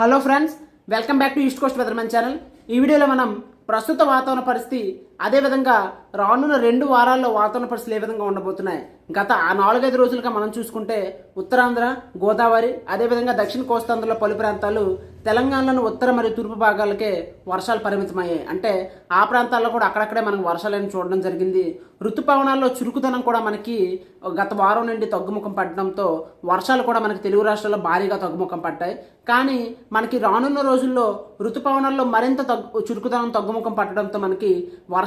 Hello friends welcome back to East Coast Weatherman channel ఈ వీడియోలో మనం ప్రస్తుత వాతావరణ పరిస్థితి అదేవిధంగా రానున్న రెండు వారాల్లో వాతావరణ పరిస్థితులు ఏ విధంగా ఉండబోతున్నాయి? గత ఆ నాలుగైదు రోజులుగా మనం చూసుకుంటే ఉత్తరాంధ్ర గోదావరి అదేవిధంగా దక్షిణ కోస్తాంధ్రలో పలు ప్రాంతాలు తెలంగాణలోని ఉత్తర మరియు తూర్పు భాగాలకే వర్షాలు పరిమితమయ్యాయి. అంటే ఆ ప్రాంతాల్లో కూడా అక్కడక్కడే మనకు వర్షాలను చూడడం జరిగింది. ఋతుపవనాల్లో చురుకుదనం కూడా మనకి గత వారం నుండి తగ్గుముఖం పట్టడంతో వర్షాలు కూడా మనకి తెలుగు రాష్ట్రాల్లో భారీగా తగ్గుముఖం పట్టాయి కానీ మనకి రానున్న రోజుల్లో ఋతుపవనాల్లో మరింత తగ్గు చురుకుదనం తగ్గుముఖం పట్టడంతో మనకి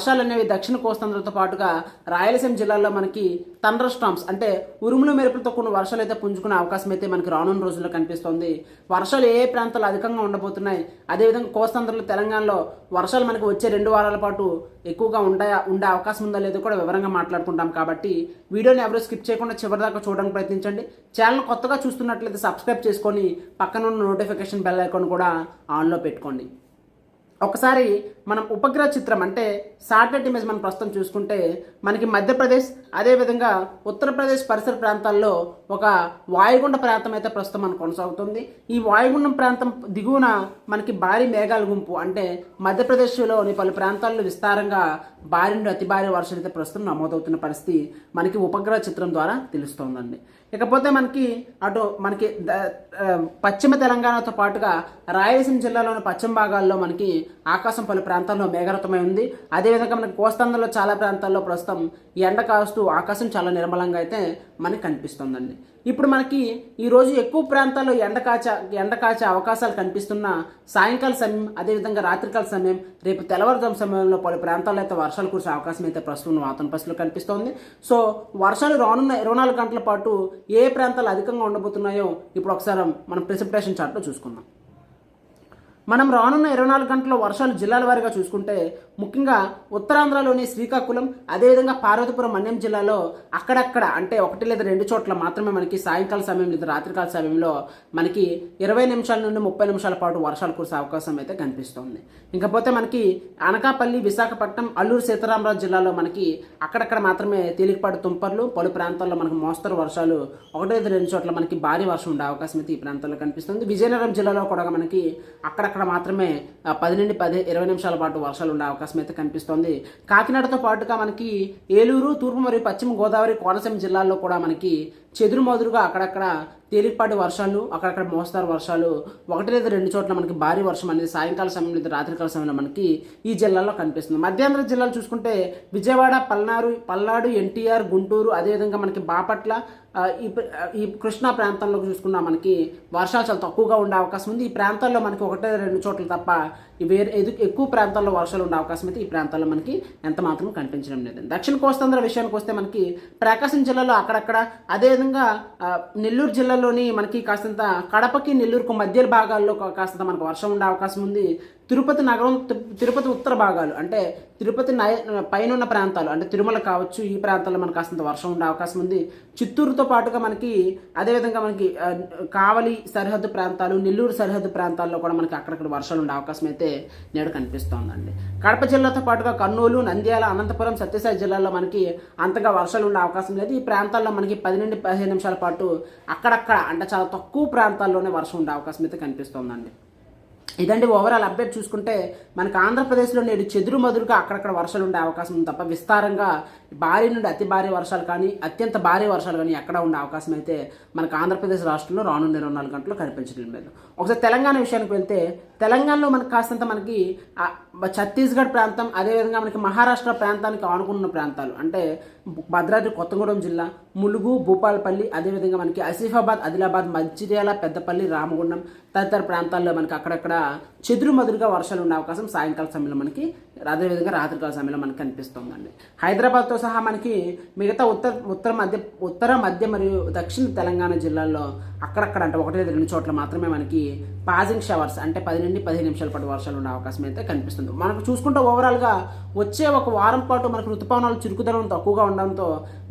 వర్షాలు అనేవి దక్షిణ కోస్తాంధ్రతో పాటుగా రాయలసీమ జిల్లాల్లో మనకి తండ్ర స్టామ్స్ అంటే ఉరుముల మెరుపులతో కొన్ని వర్షాలు అయితే పుంజుకునే అవకాశం అయితే మనకి రానున్న రోజుల్లో కనిపిస్తోంది. వర్షాలు ఏ ప్రాంతాలు అధికంగా ఉండబోతున్నాయి? అదేవిధంగా కోస్తాంధ్రలో తెలంగాణలో వర్షాలు మనకి వచ్చే రెండు వారాల పాటు ఎక్కువగా ఉండే ఉండే అవకాశం ఉందా లేదో కూడా వివరంగా మాట్లాడుకుంటాం కాబట్టి వీడియోని ఎవరు స్కిప్ చేయకుండా చివరిదాకా చూడడానికి ప్రయత్నించండి. ఛానల్ కొత్తగా చూస్తున్నట్లయితే సబ్స్క్రైబ్ చేసుకొని పక్కన ఉన్న నోటిఫికేషన్ బెల్ ఐకాన్ కూడా ఆన్లో పెట్టుకోండి. ఒకసారి మనం ఉపగ్రహ చిత్రం అంటే శాటిలైట్ ఇమేజ్ మనం ప్రస్తుతం చూసుకుంటే మనకి మధ్యప్రదేశ్ అదేవిధంగా ఉత్తరప్రదేశ్ పరిసర ప్రాంతాల్లో ఒక వాయుగుండ ప్రాంతం అయితే ప్రస్తుతం మనకు కొనసాగుతుంది. ఈ వాయుగుండం ప్రాంతం దిగువన మనకి భారీ మేఘాల గుంపు అంటే మధ్యప్రదేశ్లోని పలు ప్రాంతాల్లో విస్తారంగా భారీ నుండి అతి భారీ వర్షాలు అయితే ప్రస్తుతం నమోదవుతున్న పరిస్థితి మనకి ఉపగ్రహ చిత్రం ద్వారా తెలుస్తోందండి. ఇకపోతే మనకి అటు మనకి పశ్చిమ తెలంగాణతో పాటుగా రాయలసీమ జిల్లాలోని పశ్చిమ భాగాల్లో మనకి ఆకాశం పలు ప్రాంతాల్లో మేఘరతమై ఉంది. అదేవిధంగా మనకి కోస్తాంధ్రలో చాలా ప్రాంతాల్లో ప్రస్తుతం ఎండ కాస్తూ ఆకాశం చాలా నిర్మలంగా అయితే మనకి కనిపిస్తుందండి. ఇప్పుడు మనకి ఈరోజు ఎక్కువ ప్రాంతాల్లో ఎండ కాచే ఎండ కాచే అవకాశాలు కనిపిస్తున్న సాయంకాల సమయం అదేవిధంగా రాత్రికాల సమయం రేపు తెల్లవారుజాము సమయంలో పలు ప్రాంతాల్లో అయితే వర్షాలు కురిసే అవకాశం అయితే ప్రస్తుతం వాతావరణ పరిస్థితులు కనిపిస్తోంది. సో వర్షాలు రానున్న ఇరవై నాలుగు గంటల పాటు ఏ ప్రాంతాలు అధికంగా ఉండబోతున్నాయో ఇప్పుడు ఒకసారి మనం ప్రెసిపిటేషన్ చార్ట్లో చూసుకుందాం. మనం రానున్న ఇరవై నాలుగు గంటల వర్షాలు జిల్లాల వారీగా చూసుకుంటే ముఖ్యంగా ఉత్తరాంధ్రలోని శ్రీకాకుళం అదేవిధంగా పార్వతీపురం మన్యం జిల్లాలో అక్కడక్కడ అంటే ఒకటి లేదా రెండు చోట్ల మాత్రమే మనకి సాయంకాల సమయం లేదా రాత్రికాల సమయంలో మనకి ఇరవై నిమిషాల నుండి ముప్పై నిమిషాల పాటు వర్షాలు కురిసే అవకాశం అయితే కనిపిస్తోంది. ఇంకపోతే మనకి అనకాపల్లి విశాఖపట్నం అల్లూరు సీతారామరాజు జిల్లాలో మనకి అక్కడక్కడ మాత్రమే తేలికపాటి తుంపర్లు పలు ప్రాంతాల్లో మనకు మోస్తరు వర్షాలు ఒకటి లేదా రెండు చోట్ల మనకి భారీ వర్షం ఉండే అవకాశం అయితే ఈ ప్రాంతాల్లో కనిపిస్తుంది. విజయనగరం జిల్లాలో కూడా మనకి అక్కడ అక్కడక్కడ మాత్రమే పది నుండి పది ఇరవై నిమిషాల పాటు వర్షాలు ఉండే అవకాశం అయితే కనిపిస్తోంది. కాకినాడతో పాటుగా మనకి ఏలూరు తూర్పు మరియు పశ్చిమ గోదావరి కోనసీమ జిల్లాల్లో కూడా మనకి చెదురుమదురుగా అక్కడక్కడ తేలికపాటి వర్షాలు అక్కడక్కడ మోస్తారు వర్షాలు ఒకటి లేదా రెండు చోట్ల మనకి భారీ వర్షం అనేది సాయంకాల సమయం లేదా రాత్రికాల సమయంలో మనకి ఈ జిల్లాలో కనిపిస్తుంది. మధ్యాంధ్ర జిల్లాలు చూసుకుంటే విజయవాడ పల్నాడు పల్నాడు ఎన్టీఆర్ గుంటూరు అదేవిధంగా మనకి బాపట్ల ఈ ఈ కృష్ణా ప్రాంతంలో చూసుకున్నా మనకి వర్షాలు చాలా తక్కువగా ఉండే అవకాశం ఉంది. ఈ ప్రాంతాల్లో మనకి ఒకటే రెండు చోట్ల తప్ప వేరే ఎదు- ఎక్కువ ప్రాంతాల్లో వర్షాలు ఉండే అవకాశం అయితే ఈ ప్రాంతాల్లో మనకి ఎంత మాత్రం కనిపించడం లేదు. దక్షిణ కోస్తాంధ్ర విషయానికి వస్తే మనకి ప్రకాశం జిల్లాలో అక్కడక్కడ అదేవిధంగా నెల్లూరు జిల్లాలోని మనకి కాస్తంత కడపకి నెల్లూరుకు మధ్య భాగాల్లో కాస్తంత మనకు వర్షం ఉండే అవకాశం ఉంది. తిరుపతి నగరం తిరుపతి ఉత్తర భాగాలు అంటే తిరుపతి నయ పైన ఉన్న ప్రాంతాలు అంటే తిరుమల కావచ్చు ఈ ప్రాంతాల్లో మనకు కాస్తంత వర్షం ఉండే అవకాశం ఉంది. చిత్తూరుతో పాటుగా మనకి అదేవిధంగా మనకి కావలి సరిహద్దు ప్రాంతాలు నెల్లూరు సరిహద్దు ప్రాంతాల్లో కూడా మనకి అక్కడక్కడ వర్షాలు ఉండే అవకాశం అయితే నేడు కనిపిస్తోందండి. కడప జిల్లాతో పాటుగా కర్నూలు నంద్యాల అనంతపురం సత్యసాయి జిల్లాల్లో మనకి అంతగా వర్షాలు ఉండే అవకాశం లేదు. ఈ ప్రాంతాల్లో మనకి పది నుండి పదిహేను నిమిషాల పాటు అక్కడక్కడ అంటే చాలా తక్కువ ప్రాంతాల్లోనే వర్షం ఉండే అవకాశం అయితే కనిపిస్తోందండి. ఇదండి ఓవరాల్ అప్డేట్ చూసుకుంటే మనకు ఆంధ్రప్రదేశ్లో నేడు చెదురు మదురుగా అక్కడక్కడ వర్షాలు ఉండే అవకాశం ఉంది తప్ప విస్తారంగా భారీ నుండి అతి భారీ వర్షాలు కానీ అత్యంత భారీ వర్షాలు కానీ ఎక్కడ ఉండే అవకాశం అయితే మనకు ఆంధ్రప్రదేశ్ రాష్ట్రంలో రానున్న ఇరవై నాలుగు గంటలు కనిపించడం లేదు. ఒకసారి తెలంగాణ విషయానికి వెళ్తే తెలంగాణలో మనకి కాస్తంత మనకి ఛత్తీస్గఢ్ ప్రాంతం అదేవిధంగా మనకి మహారాష్ట్ర ప్రాంతానికి ఆనుకున్న ప్రాంతాలు. అంటే భద్రాద్రి కొత్తగూడెం జిల్లా ములుగు భూపాలపల్లి అదేవిధంగా మనకి ఆసిఫాబాద్ ఆదిలాబాద్ మంచిర్యాల పెద్దపల్లి రామగుండం తదితర ప్రాంతాల్లో మనకి అక్కడక్కడ చెదురుమదురుగా వర్షాలు ఉండే అవకాశం సాయంకాల సమయంలో మనకి అదేవిధంగా రాత్రికాల సమయంలో మనకు కనిపిస్తుందండి. హైదరాబాద్తో సహా మనకి మిగతా ఉత్తర ఉత్తర మధ్య ఉత్తర మధ్య మరియు దక్షిణ తెలంగాణ జిల్లాల్లో అక్కడక్కడ అంటే ఒకటి రెండు చోట్ల మాత్రమే మనకి పాజింగ్ షవర్స్ అంటే పది నుండి పదిహేను నిమిషాల పాటు వర్షాలు ఉండే అవకాశం అయితే కనిపిస్తుంది. మనకు చూసుకుంటే ఓవరాల్గా వచ్చే ఒక వారం పాటు మనకు ఋతుపవనాలు చురుకుదనం తక్కువగా ఉండడంతో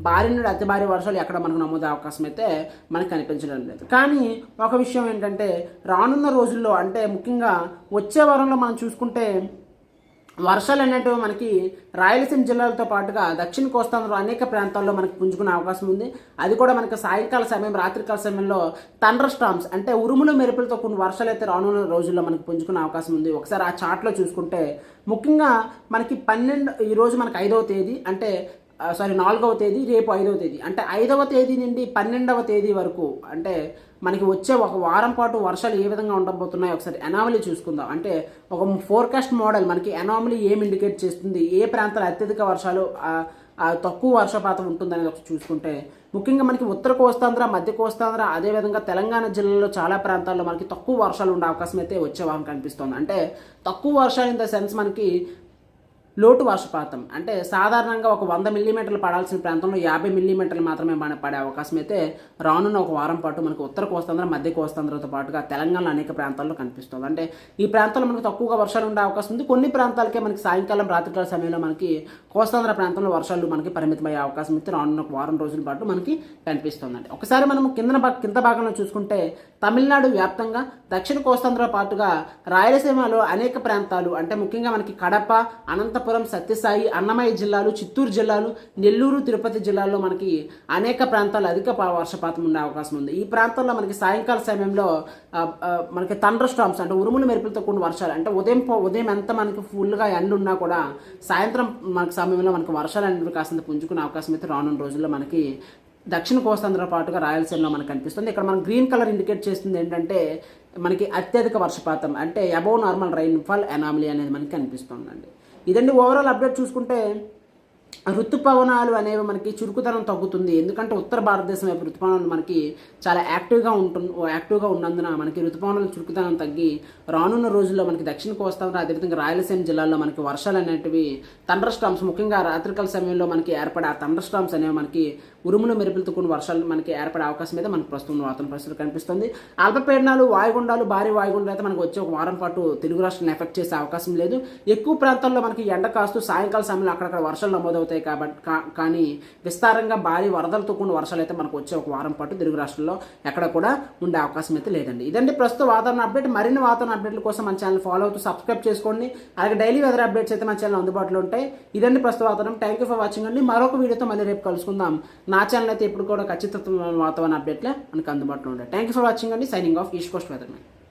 భారీ నుండి అతి భారీ వర్షాలు ఎక్కడ మనకు నమోదే అవకాశం అయితే మనకు కనిపించడం లేదు. కానీ ఒక విషయం ఏంటంటే రానున్న రోజుల్లో అంటే ముఖ్యంగా వచ్చే వారంలో మనం చూసుకుంటే వర్షాలు అనేటివి మనకి రాయలసీమ జిల్లాలతో పాటుగా దక్షిణ కోస్తాంధ్రలో అనేక ప్రాంతాల్లో మనకు పుంజుకునే అవకాశం ఉంది. అది కూడా మనకి సాయంకాల సమయం రాత్రికాల సమయంలో తండ్ర స్టామ్స్ అంటే ఉరుములు మెరుపులతో కొన్ని వర్షాలు అయితే రానున్న రోజుల్లో మనకు పుంజుకునే అవకాశం ఉంది. ఒకసారి ఆ చార్ట్లో చూసుకుంటే ముఖ్యంగా మనకి పన్నెండు ఈరోజు మనకి ఐదవ తేదీ అంటే సారీ నాలుగవ తేదీ రేపు ఐదవ తేదీ. అంటే ఐదవ తేదీ నుండి పన్నెండవ తేదీ వరకు అంటే మనకి వచ్చే ఒక వారం పాటు వర్షాలు ఏ విధంగా ఉండబోతున్నాయో ఒకసారి ఎనామలీ చూసుకుందాం. అంటే ఒక ఫోర్కాస్ట్ మోడల్ మనకి ఎనామలీ ఏం ఇండికేట్ చేస్తుంది? ఏ ప్రాంతాలు అత్యధిక వర్షాలు తక్కువ వర్షపాతం ఉంటుందనేది ఒకటి చూసుకుంటే ముఖ్యంగా మనకి ఉత్తర కోస్తాంధ్ర మధ్య కోస్తాంధ్ర అదేవిధంగా తెలంగాణ జిల్లాలో చాలా ప్రాంతాల్లో మనకి తక్కువ వర్షాలు ఉండే అవకాశం అయితే వచ్చే వారం కనిపిస్తుంది. అంటే తక్కువ వర్షాలు ఇన్ ద సెన్స్ మనకి లోటు వర్షపాతం అంటే సాధారణంగా ఒక వంద మిల్లీమీటర్లు పడాల్సిన ప్రాంతంలో యాభై మిల్లీమీటర్లు మాత్రమే మన పడే అవకాశం అయితే రానున్న ఒక వారం పాటు మనకు ఉత్తర కోస్తాంధ్ర మధ్య కోస్తాంధ్రతో పాటుగా తెలంగాణలో అనేక ప్రాంతాల్లో కనిపిస్తుంది. అంటే ఈ ప్రాంతాల్లో మనకు తక్కువగా వర్షాలు ఉండే అవకాశం ఉంది. కొన్ని ప్రాంతాలకే మనకి సాయంకాలం రాత్రికాల సమయంలో మనకి కోస్తాంధ్ర ప్రాంతంలో వర్షాలు మనకి పరిమితమయ్యే అవకాశం అయితే రానున్న ఒక వారం రోజుల పాటు మనకి కనిపిస్తుందండి. ఒకసారి మనం కింద భా- కింద భాగంలో చూసుకుంటే తమిళనాడు వ్యాప్తంగా దక్షిణ కోస్తాంధ్ర పాటుగా రాయలసీమలో అనేక ప్రాంతాలు అంటే ముఖ్యంగా మనకి కడప అనంతపురం సత్యసాయి అన్నమయ్య జిల్లాలు చిత్తూరు జిల్లాలు నెల్లూరు తిరుపతి జిల్లాల్లో మనకి అనేక ప్రాంతాలు అధిక వర్షపాతం ఉండే అవకాశం ఉంది. ఈ ప్రాంతాల్లో మనకి సాయంకాల సమయంలో మనకి తండ్ర స్టామ్స్ అంటే ఉరుములు మెరుపులతో కూడిన వర్షాలు అంటే ఉదయం ఉదయం ఎంత మనకి ఫుల్గా ఎండ ఉన్నా కూడా సాయంత్రం మనకి సమయంలో మనకి వర్షాలు అనేవి కాస్తంత పుంజుకునే అవకాశం అయితే రానున్న రోజుల్లో మనకి దక్షిణ కోస్తాంధ్ర పాటుగా రాయలసీమలో మనకు కనిపిస్తుంది. ఇక్కడ మనం గ్రీన్ కలర్ ఇండికేట్ చేస్తుంది ఏంటంటే మనకి అత్యధిక వర్షపాతం అంటే అబౌవ్ నార్మల్ రైన్ఫాల్ ఎనామలీ అనేది మనకి కనిపిస్తుందండి. ఇదండి ఓవరాల్ అప్డేట్ చూసుకుంటే ఋతుపవనాలు అనేవి మనకి చురుకుతనం తగ్గుతుంది. ఎందుకంటే ఉత్తర భారతదేశం వైపు ఋతుపవనాలు మనకి చాలా యాక్టివ్గా ఉంటుంది యాక్టివ్గా ఉన్నందున మనకి ఋతుపవనాలు చురుకుతనం తగ్గి రానున్న రోజుల్లో మనకి దక్షిణ కోస్తాంధ్ర అదేవిధంగా రాయలసీమ జిల్లాల్లో మనకి వర్షాలు అనేటివి తండ్ర స్టామ్స్ ముఖ్యంగా రాత్రికాల సమయంలో మనకి ఏర్పడే ఆ తండ్ర స్టామ్స్ అనేవి మనకి ఉరుములు మెరుపులతో వర్షాలు మనకి ఏర్పడే అవకాశం అయితే మనకు ప్రస్తుతం వాతావరణ పరిస్థితులు కనిపిస్తుంది. అల్పపీడనాలు వాయుగుండాలు భారీ వాయుగుండాలు అయితే మనకు వచ్చే ఒక వారం పాటు తెలుగు రాష్ట్రాన్ని ఎఫెక్ట్ చేసే అవకాశం లేదు. ఎక్కువ ప్రాంతాల్లో మనకి ఎండ కాస్తూ సాయంకాల సమయంలో అక్కడక్కడ వర్షాలు నమోదవుతాయి. కాబట్టి కానీ విస్తారంగా భారీ వరదలతో కూడిన వర్షాలు అయితే మనకు వచ్చే ఒక వారం పాటు తెలుగు రాష్ట్రంలో ఎక్కడ కూడా ఉండే అవకాశం అయితే లేదండి. ఇదండి ప్రస్తుత వాతావరణ అప్డేట్. మరిన్ని వాతావరణ అప్డేట్ల కోసం మన ఛానల్ ఫాలో అవుతూ సబ్స్క్రైబ్ చేసుకోండి. అలాగే డైలీ వెదర్ అప్డేట్స్ అయితే మన ఛానల్ అందుబాటులో ఉంటాయి. ఇదండి ప్రస్తుత వాతావరణం. థ్యాంక్ యూ ఫర్ వాచింగ్ అండి. మరొక వీడియోతో మళ్ళీ రేపు కలుసుకుందాం. నా ఛానల్ అయితే ఇప్పుడు కూడా ఖచ్చితత్వమైన వాతావరణ అప్డేట్లే మనకు అందుబాటులో ఉంటాయి. థ్యాంక్ యూ ఫర్ వాచింగ్ అండి. Signing off East Coast Weather Man